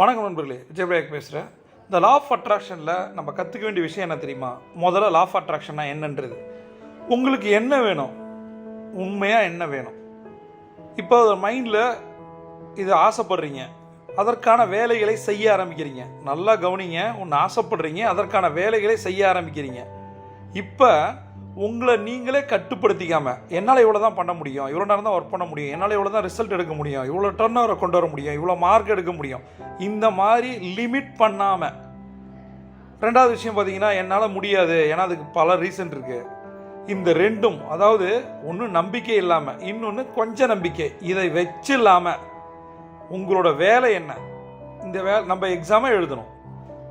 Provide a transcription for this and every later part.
வணக்கம் நண்பர்களே விஜயபிரேக் பேசுகிறேன் இந்த லா ஆஃப் அட்ராக்ஷனில் நம்ம கற்றுக்க வேண்டிய விஷயம் என்ன தெரியுமா? முதல்ல லா ஆஃப் அட்ராக்ஷன்னா என்னன்றது. உங்களுக்கு என்ன வேணும்? உண்மையாக என்ன வேணும்? இப்போ மைண்டில் இது ஆசைப்படுறீங்க. அதற்கான வேலைகளை செய்ய ஆரம்பிக்கிறீங்க. நல்லா கவனிங்க ஒன்று ஆசைப்படுறீங்க அதற்கான வேலைகளை செய்ய ஆரம்பிக்கிறீங்க. இப்போ உங்களை நீங்களே கட்டுப்படுத்திக்காமல் என்னால் இவ்வளோ தான் பண்ண முடியும் இவ்வளோ நேரம் தான் ஒர்க் பண்ண முடியும் என்னால் இவ்வளோ தான் ரிசல்ட் எடுக்க முடியும் இவ்வளோ டர்ன் ஓவரை கொண்டு வர முடியும் இவ்வளோ மார்க் எடுக்க முடியும். இந்த மாதிரி லிமிட் பண்ணாமல் ரெண்டாவது விஷயம் பார்த்தீங்கன்னா என்னால் முடியாது. ஏன்னா அதுக்கு பல ரீசன் இருக்குது இந்த ரெண்டும் அதாவது ஒன்று நம்பிக்கை இல்லாமல் இன்னொன்று கொஞ்சம் நம்பிக்கை. இதை வச்சு இல்லாமல் உங்களோட வேலை என்ன? இந்த வே நம்ம எக்ஸாமே எழுதணும்.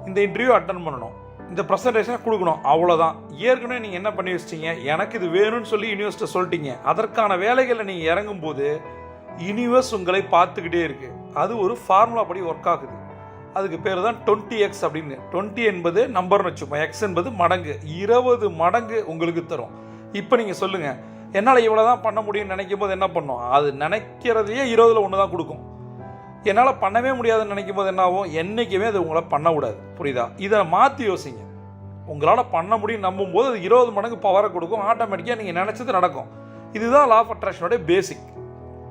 இந்த இன்டர்வியூ அட்டன் பண்ணணும். இந்த ப்ரெசன்டேஷனை கொடுக்கணும். அவ்வளோதான் ஏற்கனவே நீங்கள் என்ன பண்ணி வச்சிட்டீங்க? எனக்கு இது வேணும்னு சொல்லி யூனிவர்ஸ்ட்டை சொல்லிட்டீங்க. அதற்கான வேலைகளை நீங்கள் இறங்கும்போது யூனிவர்ஸ் உங்களை பார்த்துக்கிட்டே இருக்குது அது ஒரு ஃபார்முலா படி ஒர்க் ஆகுது. அதுக்கு பேர் தான் டுவெண்ட்டி எக்ஸ் அப்படின்னு. டுவெண்ட்டி என்பது நம்பர்னு வச்சுப்போம். எக்ஸ் என்பது மடங்கு. இருபது மடங்கு உங்களுக்கு தரும். இப்போ நீங்கள் சொல்லுங்கள் என்னால் இவ்வளோ தான் பண்ண முடியும்னு நினைக்கும் போது என்ன பண்ணும்? அது நினைக்கிறதையே இருபதில் ஒன்று தான் கொடுக்கும். என்னால் பண்ணவே முடியாதுன்னு நினைக்கும் போது என்ன ஆகும்? என்றைக்குமே அது உங்களை பண்ணக்கூடாது. புரியுதா? இதை மாற்றி யோசிங்க. உங்களால் பண்ண முடியும் நம்பும்போது அது இருபது மடங்கு பவரை கொடுக்கும். ஆட்டோமேட்டிக்காக நீங்கள் நினச்சது நடக்கும். இதுதான் லா ஆஃப் அட்ராக்ஷனோட பேசிக்